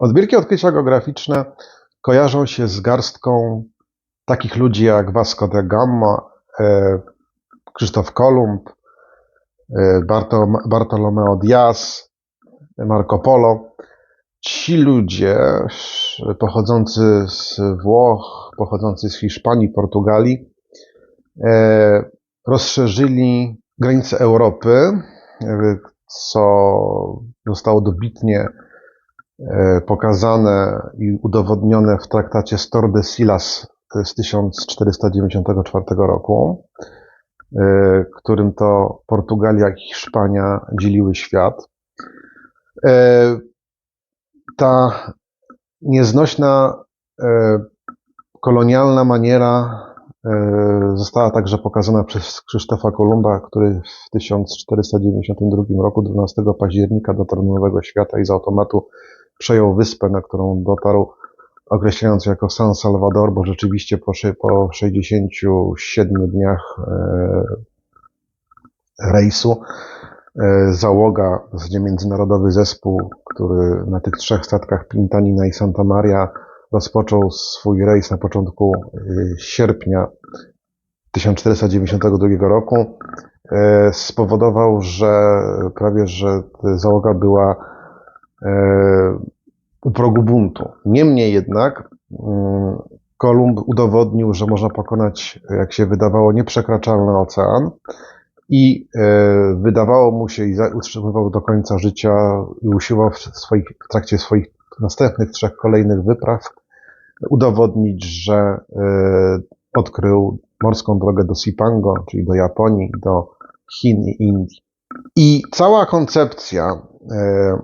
Wielkie odkrycia geograficzne kojarzą się z garstką takich ludzi jak Vasco da Gama, e, Krzysztof Kolumb, e, Barto- Bartolomeo Diaz, Marco Polo. Ci ludzie sz- pochodzący z Włoch, pochodzący z Hiszpanii, Portugalii, e, rozszerzyli granice Europy, e, co zostało dobitnie e, pokazane i udowodnione w traktacie z Tordesillas z 1494 roku, e, którym to Portugalia i Hiszpania dzieliły świat. E, Ta nieznośna e, kolonialna maniera e, została także pokazana przez Krzysztofa Kolumba, który w 1492 roku, 12 października, dotarł do Nowego Świata i z automatu przejął wyspę, na którą dotarł, określając jako San Salvador, bo rzeczywiście po, po 67 dniach e, rejsu e, załoga, z międzynarodowy zespół, który na tych trzech statkach Pintanina i Santa Maria rozpoczął swój rejs na początku e, sierpnia 1492 roku, spowodował, że prawie że załoga była u progu buntu. Niemniej jednak mm, Kolumb udowodnił, że można pokonać, jak się wydawało, nieprzekraczalny ocean i e, wydawało mu się i utrzymywał do końca życia i usiłował w, swoich, w trakcie swoich następnych trzech kolejnych wypraw udowodnić, że e, odkrył morską drogę do Sipango, czyli do Japonii, do Chin i Indii. I cała koncepcja, e,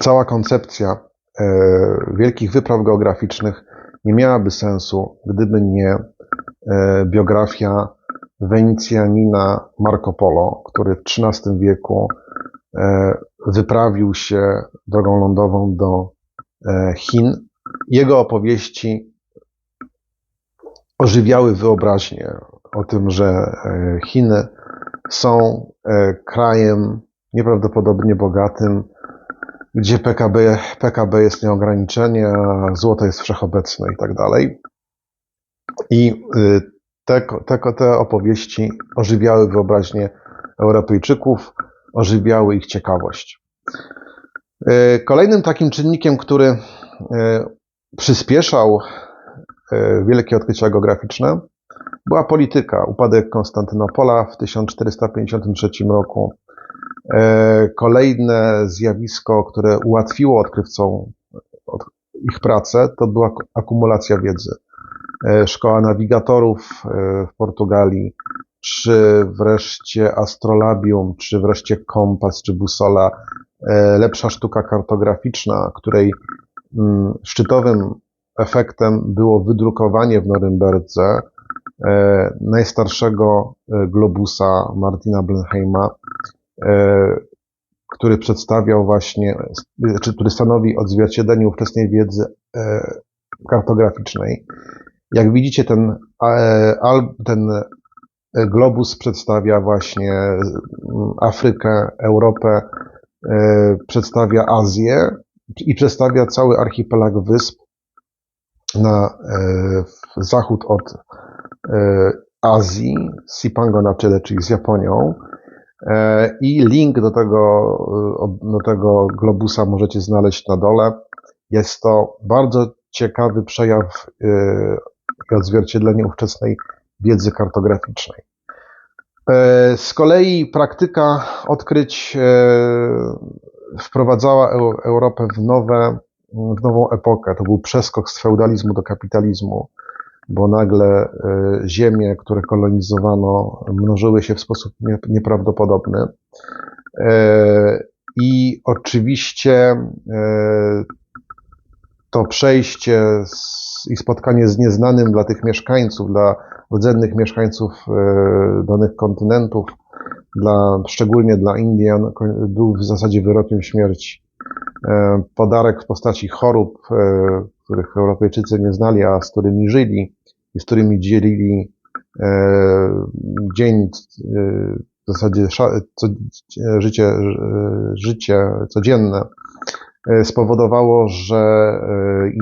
cała koncepcja e, wielkich wypraw geograficznych nie miałaby sensu, gdyby nie e, biografia Wenicjanina Marco Polo, który w XIII wieku e, wyprawił się drogą lądową do Chin. Jego opowieści ożywiały wyobraźnię o tym, że Chiny są krajem nieprawdopodobnie bogatym, gdzie PKB, PKB jest nieograniczenie, a złoto jest wszechobecne i tak dalej. I y, te, te, te opowieści ożywiały wyobraźnię Europejczyków, ożywiały ich ciekawość. Y, Kolejnym takim czynnikiem, który y, przyspieszał wielkie odkrycia geograficzne, była polityka. Upadek Konstantynopola w 1453 roku. E, Kolejne zjawisko, które ułatwiło odkrywcom od- ich pracę, to była ak- akumulacja wiedzy. E, Szkoła nawigatorów e, w Portugalii, czy wreszcie astrolabium, czy wreszcie kompas, czy busola, lepsza sztuka kartograficzna, której mm, szczytowym efektem było wydrukowanie w Norymberdze najstarszego globusa Martina Blenheima, który przedstawiał właśnie, czy który stanowi odzwierciedlenie ówczesnej wiedzy e, kartograficznej. Jak widzicie, ten, e, ten e, globus przedstawia właśnie mm, Afrykę, Europę, e, przedstawia Azję i przedstawia cały archipelag wysp na e, zachód od e, Azji, Sipango na czele, czyli z Japonią. E, I link do tego, e, do tego globusa możecie znaleźć na dole. Jest to bardzo ciekawy przejaw e, i odzwierciedlenie ówczesnej wiedzy kartograficznej. E, Z kolei praktyka odkryć e, wprowadzała Eu- Europę w, nowe, w nową epokę. To był przeskok z feudalizmu do kapitalizmu, bo nagle e, ziemie, które kolonizowano, mnożyły się w sposób nie- nieprawdopodobny. E, I oczywiście e, to przejście i spotkanie z nieznanym dla tych mieszkańców, dla rdzennych mieszkańców danych kontynentów, dla, szczególnie dla Indian, był w zasadzie wyrokiem śmierci. E, Podarek w postaci chorób, e, których Europejczycy nie znali, a z którymi żyli i z którymi dzielili e, dzień, w zasadzie życie, życie codzienne, spowodowało, że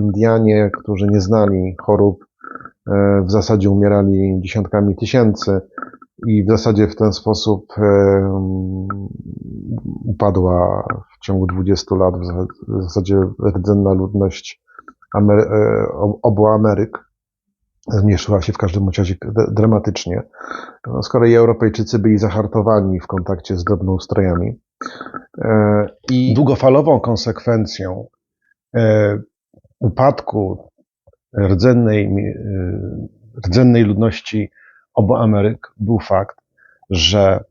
Indianie, którzy nie znali chorób, w zasadzie umierali dziesiątkami tysięcy i w zasadzie w ten sposób upadła w ciągu 20 lat w zasadzie rdzenna ludność Amery obu Ameryk zmniejszyła się w każdym razie dramatycznie. No, z kolei Europejczycy byli zahartowani w kontakcie z drobnoustrojami. E, I długofalową konsekwencją e, upadku rdzennej, e, rdzennej ludności obu Ameryk był fakt, że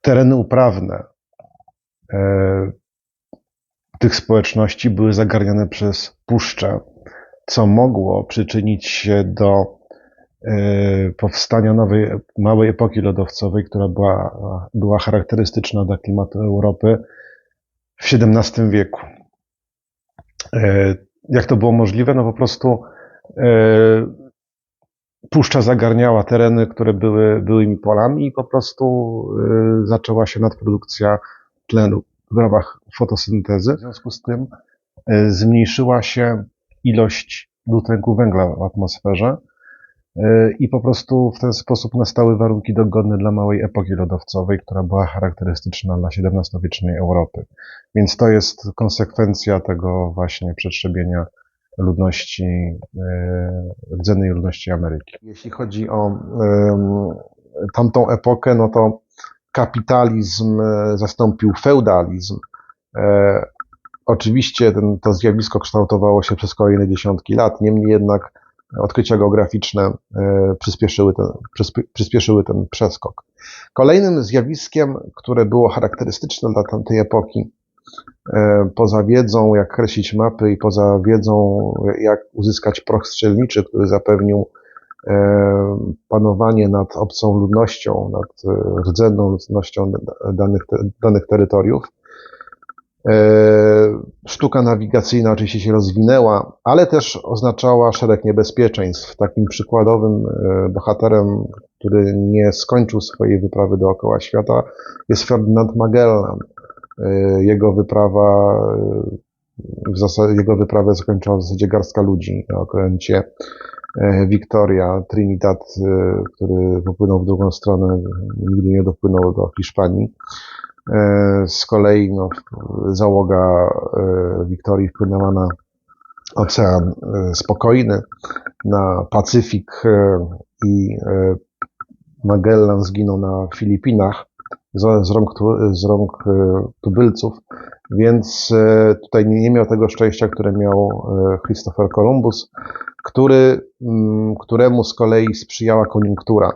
tereny uprawne tych społeczności były zagarniane przez puszcze, co mogło przyczynić się do e, powstania nowej, małej epoki lodowcowej, która była, była charakterystyczna dla klimatu Europy w XVII wieku. E, jak to było możliwe? No po prostu e, puszcza zagarniała tereny, które były byłymi polami i po prostu zaczęła się nadprodukcja tlenu w ramach fotosyntezy. W związku z tym zmniejszyła się ilość dwutlenku węgla w atmosferze e, i po prostu w ten sposób nastały warunki dogodne dla małej epoki lodowcowej, która była charakterystyczna dla XVII-wiecznej Europy. Więc to jest konsekwencja tego właśnie przetrzebienia ludności, e, rdzennej ludności Ameryki. Jeśli chodzi o tamtą epokę, no to kapitalizm e, zastąpił feudalizm, Oczywiście ten, to zjawisko kształtowało się przez kolejne dziesiątki lat, niemniej jednak odkrycia geograficzne e, przyspieszyły ten, przyspieszyły ten przeskok. Kolejnym zjawiskiem, które było charakterystyczne dla tamtej epoki, e, poza wiedzą, jak kreślić mapy i poza wiedzą, jak uzyskać proch strzelniczy, który zapewnił e, panowanie nad obcą ludnością, nad rdzenną ludnością danych, danych terytoriów, E, sztuka nawigacyjna oczywiście się rozwinęła, ale też oznaczała szereg niebezpieczeństw. Takim przykładowym e, bohaterem, który nie skończył swojej wyprawy dookoła świata, jest Ferdynand Magellan. E, jego wyprawa, w zasadzie, jego wyprawę zakończyła w zasadzie garstka ludzi na okręcie Victoria, Trinidad, który popłynął w drugą stronę, nigdy nie dopłynął do Hiszpanii. E, z kolei no, załoga e, Wiktorii wpłynęła na Ocean e, Spokojny, na Pacyfik i Magellan zginął na Filipinach z, rąk, z rąk tubylców, więc tutaj nie miał tego szczęścia, które miał Christopher Columbus, który, mm, któremu z kolei sprzyjała koniunktura.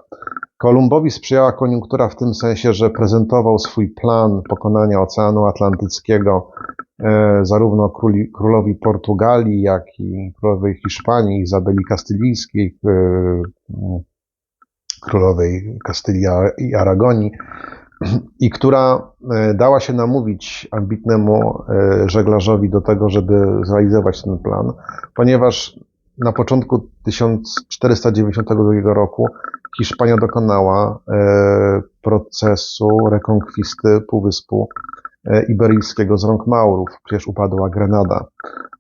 Kolumbowi sprzyjała koniunktura w tym sensie, że prezentował swój plan pokonania Oceanu Atlantyckiego e, zarówno króli, królowi Portugalii, jak i królowej Hiszpanii, Izabeli Kastylijskiej, e, królowej Kastylii i Aragonii, i która e, dała się namówić ambitnemu żeglarzowi do tego, żeby zrealizować ten plan, ponieważ na początku 1492 roku Hiszpania dokonała e, procesu rekonkwisty Półwyspu e, Iberyjskiego z rąk Maurów. Przecież upadła Grenada.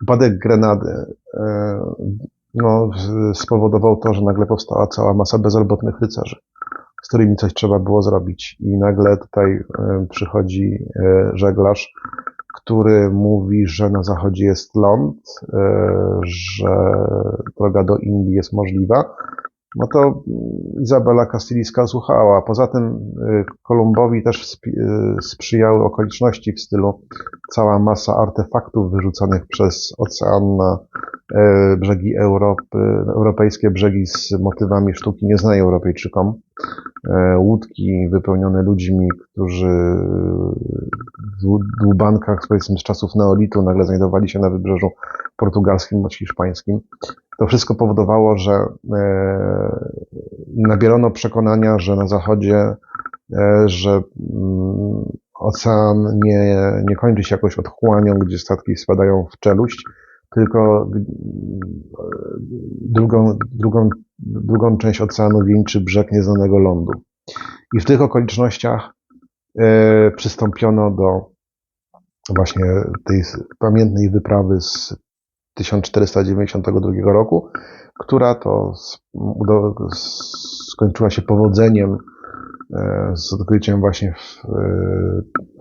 Upadek Grenady e, no, spowodował to, że nagle powstała cała masa bezrobotnych rycerzy, z którymi coś trzeba było zrobić. I nagle tutaj przychodzi żeglarz, który mówi, że na zachodzie jest ląd, że droga do Indii jest możliwa, no to Izabela Kastylijska słuchała. Poza tym y, Kolumbowi też y, sprzyjały okoliczności w stylu cała masa artefaktów wyrzucanych przez ocean na e, brzegi Europy, europejskie brzegi z motywami sztuki nieznanej Europejczykom. Łódki wypełnione ludźmi, którzy w dłubankach powiedzmy z czasów neolitu nagle znajdowali się na wybrzeżu portugalskim bądź hiszpańskim. To wszystko powodowało, że e, nabierono przekonania, że na zachodzie, e, że mm, ocean nie, nie kończy się jakoś odchłanią, gdzie statki spadają w czeluść, tylko drugą, drugą, drugą część oceanu wieńczy brzeg nieznanego lądu. I w tych okolicznościach e, przystąpiono do właśnie tej pamiętnej wyprawy z 1492 roku, która to skończyła się powodzeniem e, z odkryciem właśnie e,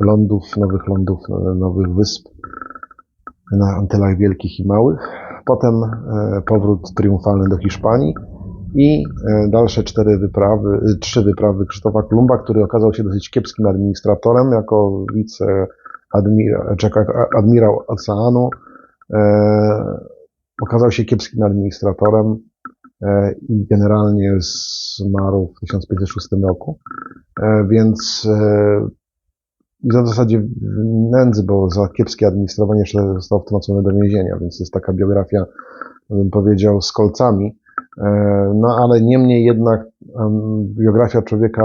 lądów, nowych lądów, e, nowych wysp na Antylach Wielkich i Małych. Potem e, powrót triumfalny do Hiszpanii i dalsze cztery wyprawy, trzy wyprawy Krzysztofa Kolumba, który okazał się dosyć kiepskim administratorem jako wice admira, oceanu. E, okazał się kiepskim administratorem e, i generalnie zmarł w 1506 roku. E, więc w zasadzie w nędzy, bo za kiepskie administrowanie jeszcze został wtrącony do więzienia, więc jest taka biografia, bym powiedział, z kolcami. No ale niemniej jednak biografia człowieka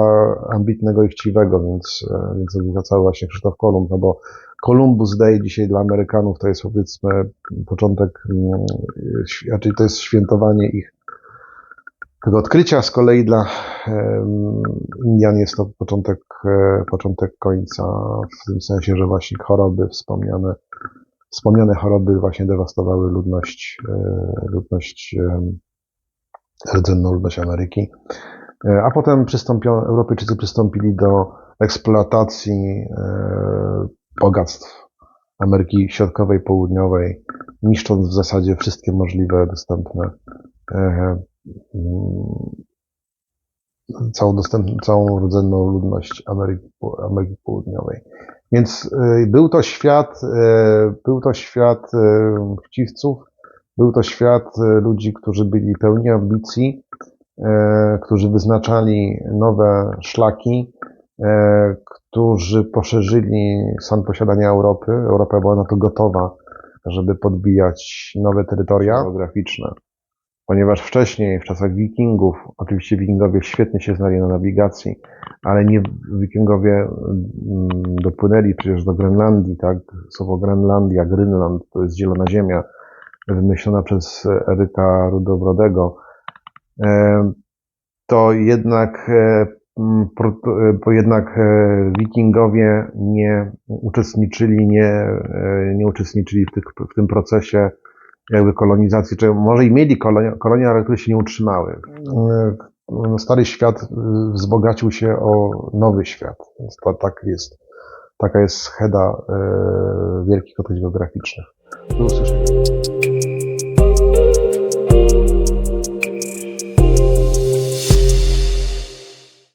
ambitnego i chciwego, więc, więc zwracały właśnie Krzysztof Kolumb, no bo Columbus Day dzisiaj dla Amerykanów to jest powiedzmy początek, mm, raczej to jest świętowanie ich tego odkrycia, z kolei dla Indian jest to początek, e, początek końca, w tym sensie, że właśnie choroby wspomniane, wspomniane choroby właśnie dewastowały ludność, e, ludność rdzenną ludność Ameryki. E, A potem przystąpiono, Europejczycy przystąpili do eksploatacji bogactw Ameryki Środkowej, Południowej, niszcząc w zasadzie wszystkie możliwe dostępne e, mm, całą, dostęp, całą rdzenną ludność Ameryki, Ameryki Południowej. Więc e, był to świat, e, był to świat chciwców, był to świat ludzi, którzy byli pełni ambicji, którzy wyznaczali nowe szlaki, którzy poszerzyli stan posiadania Europy. Europa była na to gotowa, żeby podbijać nowe terytoria geograficzne. Ponieważ wcześniej, w czasach wikingów, oczywiście wikingowie świetnie się znali na nawigacji, ale nie wikingowie mm, dopłynęli przecież do Grenlandii, tak? Słowo Grenlandia, Greenland, to jest zielona ziemia, wymyślona przez Eryka Rudobrodego, e, to jednak, e, bo jednak e, wikingowie nie uczestniczyli, nie, e, nie uczestniczyli w, tych, w tym procesie jakby kolonizacji, czy może i mieli kolonie, kolonie, ale które się nie utrzymały. E, no, Stary świat e, wzbogacił się o nowy świat, więc to tak jest, taka jest scheda e, wielkich odkryć geograficznych. Do usłyszenia.